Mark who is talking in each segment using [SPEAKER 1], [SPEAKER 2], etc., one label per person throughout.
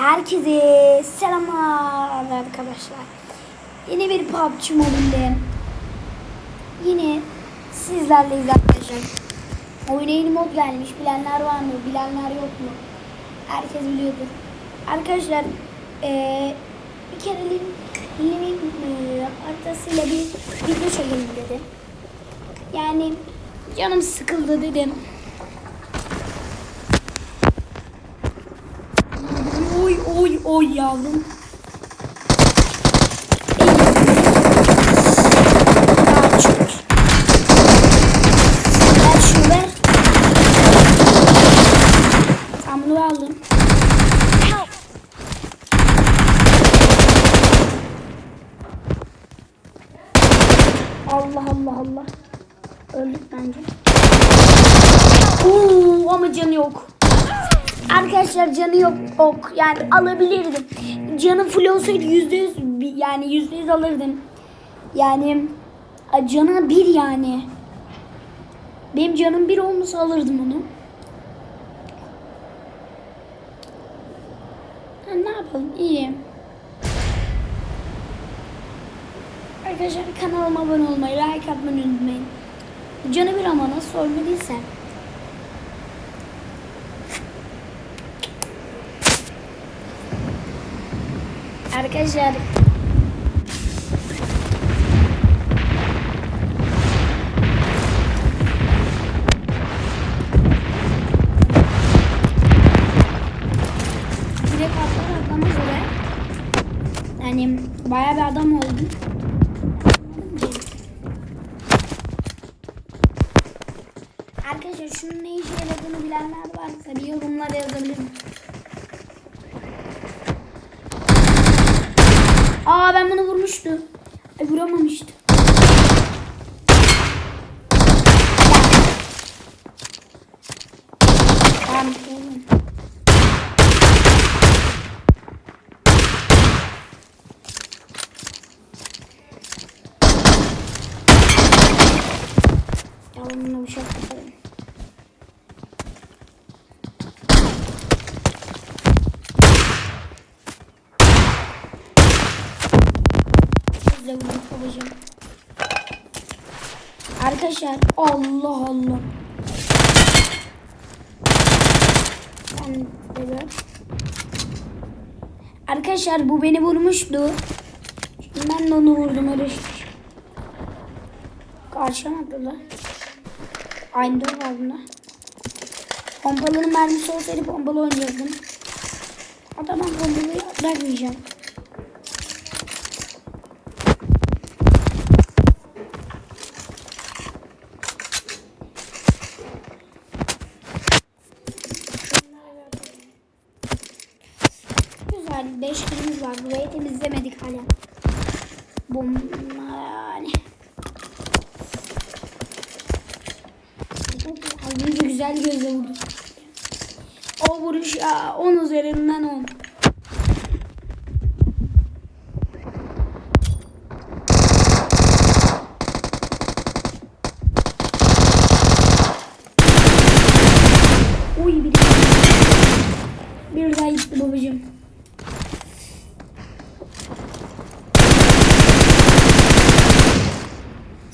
[SPEAKER 1] Herkese selamlar arkadaşlar. Yeni bir PUBG Mobile'de yine sizlerleyiz arkadaşlar. Oyuna yeni mod gelmiş. Bilenler var mı? Bilenler yok mu? Herkes biliyordur. Arkadaşlar eee bir kere Link'in eee, haritasıyla bir video çekelim dedim. Yani canım sıkıldı dedim. Oy oy yavrum. Aldım. Allah Allah Allah. Öldük bence. Oo, ama canı yok. Arkadaşlar canı yok ok yani alabilirdim. Canı full olsaydı yüzde yüz yani yüzde yüz alırdım. Yani canı bir yani. Benim canım bir olmasa alırdım onu. Ha, ne yapalım iyi. Arkadaşlar kanalıma abone olmayı, like atmayı unutmayın. Canı bir ama nasıl ölmediyse. Arkadaşlar direkt atlar atlamaz oraya. Yani bayağı bir adam oldum. Arkadaşlar şunun ne işe yaradığını bilenler varsa bir yorumlara yazabilir Aa ben bunu vurmuştum. Ay vuramamıştım. Tamam oğlum. Ya ben buna bıçak yaparım. Size bunu babacığım. Arkadaşlar Allah Allah. Ben böyle. Arkadaşlar bu beni vurmuştu. Şimdi ben de onu vurdum öyle işte. Karşıma atladı. Aynı dört var bunda. Pompalının mermisi olsaydı pompalı oynayacaktım. Adamın pompalıyı bırakmayacağım. Güzel 5 kilimiz var. Burayı temizlemedik hala. Bomba yani. Güzel gözle vurdu. O vuruş ya 10 üzerinden 10. Uy bir bir daha gitti babacığım.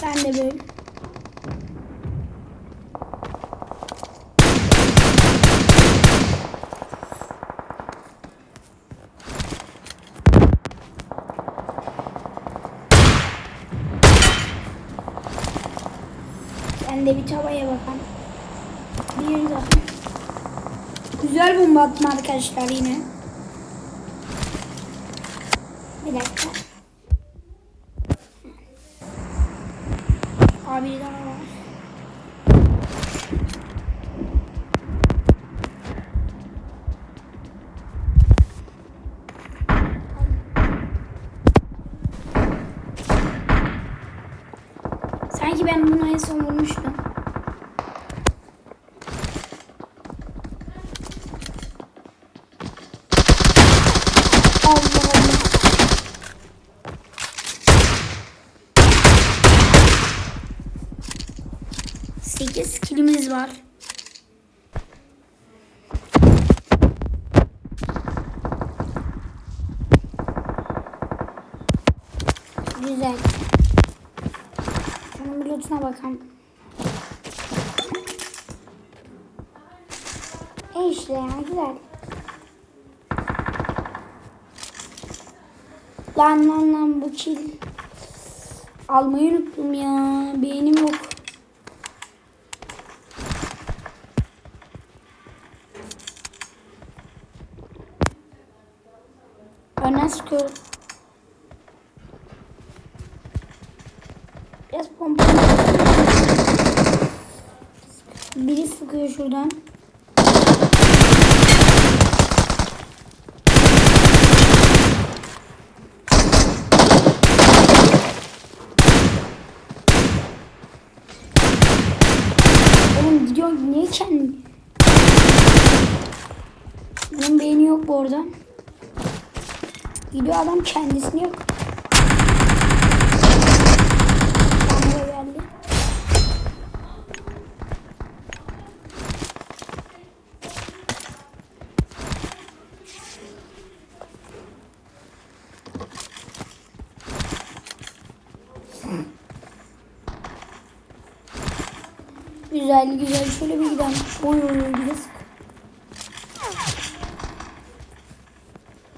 [SPEAKER 1] Sen de böyle. Bir tavaya bakalım. Bir daha. Güzel bomba attım arkadaşlar yine. Bir dakika. Abi daha şeyimiz var. Güzel. Şunun lootuna bakalım. E işte ya güzel. Lan lan lan bu kill. Almayı unuttum ya. Öne sıkıyorum. Biraz pompa. Biri sıkıyor şuradan. Oğlum gidiyorsun niye kendin? Bunun beyni yok bu arada. Gidiyor adam kendisini yok. Güzel güzel şöyle bir gidelim. Oy oy oy bir de sık.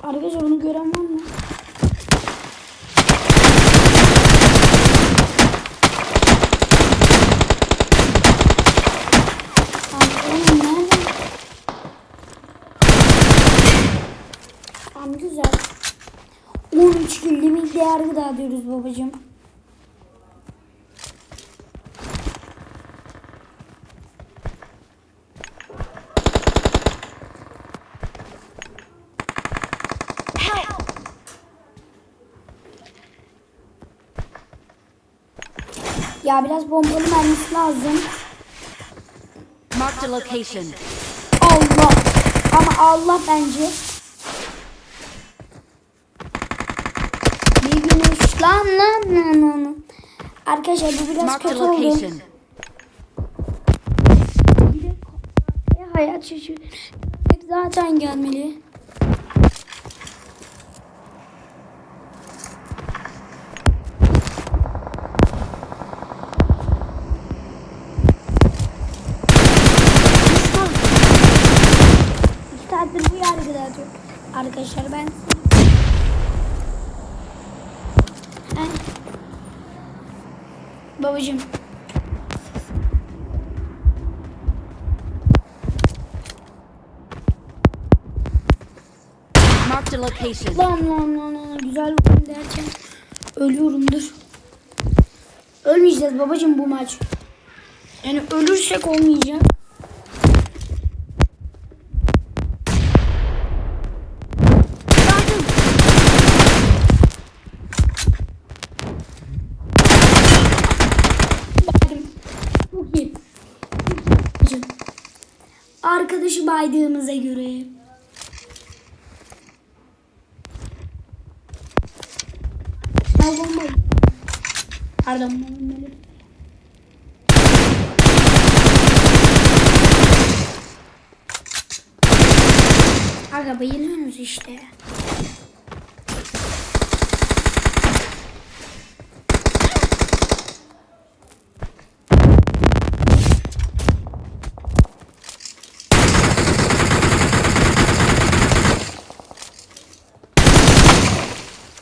[SPEAKER 1] Arkadaşlar bunu gören var mı? Tamam güzel. 13 gün limit değer dağıtıyoruz babacığım. Ya biraz bombalı mermisi lazım.
[SPEAKER 2] Marked a location.
[SPEAKER 1] Allah. Ama Allah bence. Bir gümüş lan lan lan lan. Arkadaşlar bu biraz
[SPEAKER 2] Marked a
[SPEAKER 1] kötü oldu. Bir de ya hayat şaşı. Hep zaten gelmeli. Babacım
[SPEAKER 2] Marked a location.
[SPEAKER 1] Lan lan lan lan güzel bakın derken ölüyorumdur. Ölmeyeceğiz babacım bu maç. Yani ölürsek olmayacak. Baydım. Çok iyi. Babacım. Arkadaşı baydığımıza göre. Bombayı. Pardon bombayı. Aga bayılıyorsunuz işte.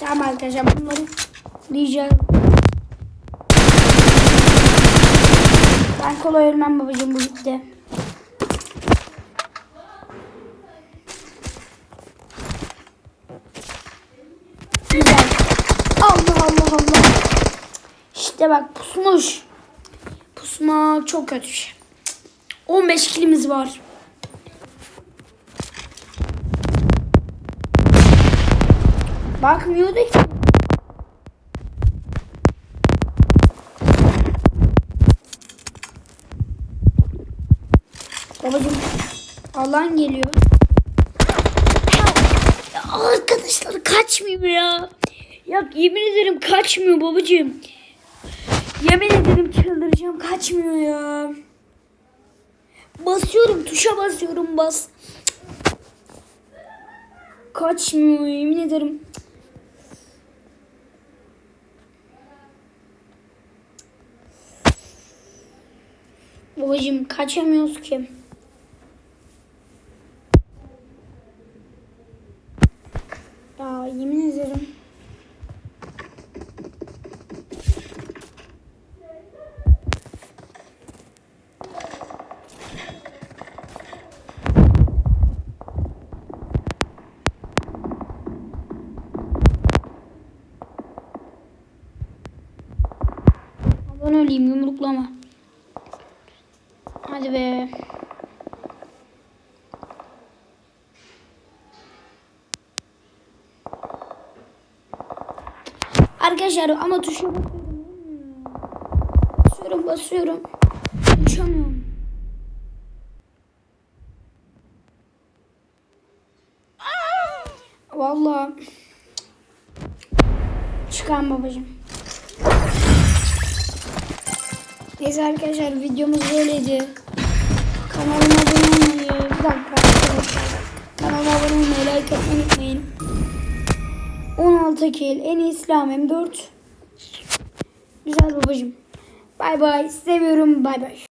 [SPEAKER 1] Tamam arkadaşlar bunları diyeceğim. Ben kolay ölmem babacığım bu gitti. Güzel. Allah Allah Allah. İşte bak pusmuş. Pusmak çok kötü şey. 15 kilimiz var. Bakmıyordu ki. Babacım Allah'ın geliyor. Ya arkadaşlar kaçmıyor ya. Ya yemin ederim kaçmıyor babacığım. Yemin ederim çıldıracağım kaçmıyor ya. Basıyorum tuşa basıyorum bas. Kaçmıyor yemin ederim. Babacım kaçamıyoruz ki. Ya yemin ederim. Ben öleyim yumruklama. Hadi be. Arkadaşlar ama tuşa basıyorum. Basıyorum basıyorum. Uçamıyorum. Vallahi. Çıkan babacığım. Neyse arkadaşlar videomuz böyleydi. Kanalıma abone olmayı, bir dakika arkadaşlar. Kanalıma abone olmayı, like atmayı unutmayın. 16 kill, en iyi İslam M4. Güzel babacım. Bay bay, seviyorum, bay bay.